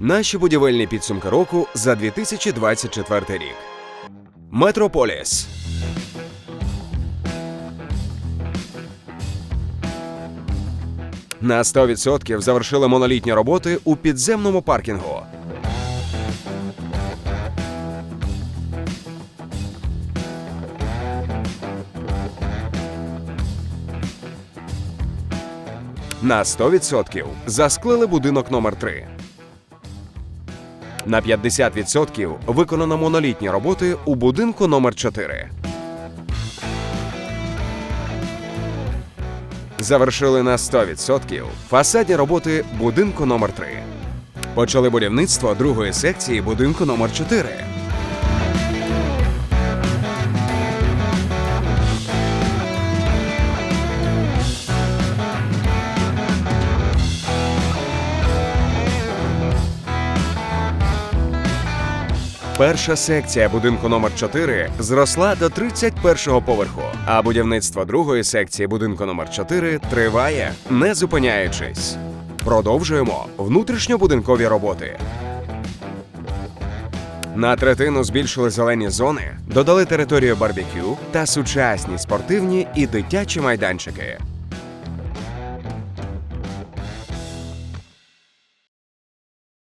Наші будівельні підсумки року за 2024 рік. Метрополіс. На 100% завершили монолітні роботи у підземному паркінгу. На 100% засклили будинок номер 3 На 50% виконано монолітні роботи у будинку номер 4 Завершили на 100% фасадні роботи будинку номер 3 Почали будівництво другої секції будинку номер 4 Перша секція будинку номер 4 зросла до 31-го поверху, а будівництво другої секції будинку номер 4 триває, не зупиняючись. Продовжуємо внутрішньобудинкові роботи. На третину збільшили зелені зони, додали територію барбекю та сучасні спортивні і дитячі майданчики.